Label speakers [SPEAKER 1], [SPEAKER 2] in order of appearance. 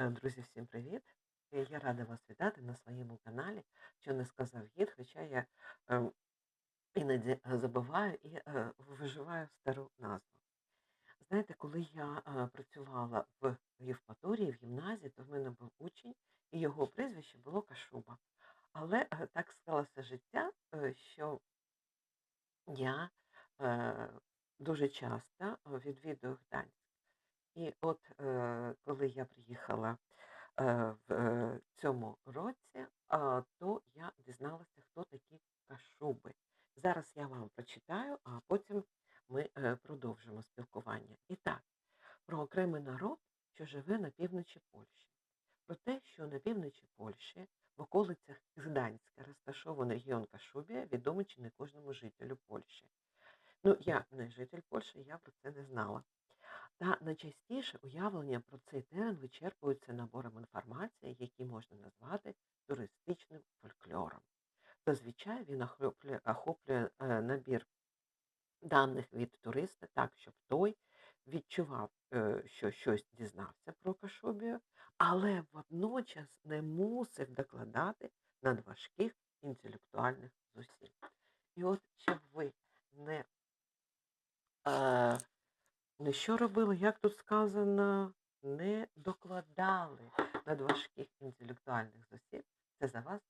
[SPEAKER 1] Е, Друзі, всім привіт! Е, Я рада вас вітати на своєму каналі, що не сказав гід, хоча я іноді е, забуваю і виживаю стару назву. Знаєте, коли я працювала в Євпаторії, в гімназії, то в мене був учень, і його прізвище було Кашуба. Але так склалося життя, що я дуже часто відвідую Гданськ. І от е, коли я приїхала е, в е, цьому році, а, то я дізналася, хто такі кашуби. Зараз я вам прочитаю, а потім ми е, продовжимо спілкування. І так, про окремий народ, що живе на півночі Польщі. Про те, що на півночі Польщі, в околицях Гданська, розташований регіон Кашубія, відомий чи не кожному жителю Польщі. Ну, я не житель Польщі, я про це не знала. Та найчастіше уявлення про цей терен вичерпуються набором інформації, який можна назвати туристичним фольклором. Зазвичай він охоплює, охоплює е, набір даних від туриста так, щоб той відчував, е, що щось дізнався про Кашубію, але водночас не мусив докладати надважких інтелектуальних зусиль. І от щоб ви не не що робили, як тут сказано, не докладали надважких інтелектуальних зусиль. Це за вас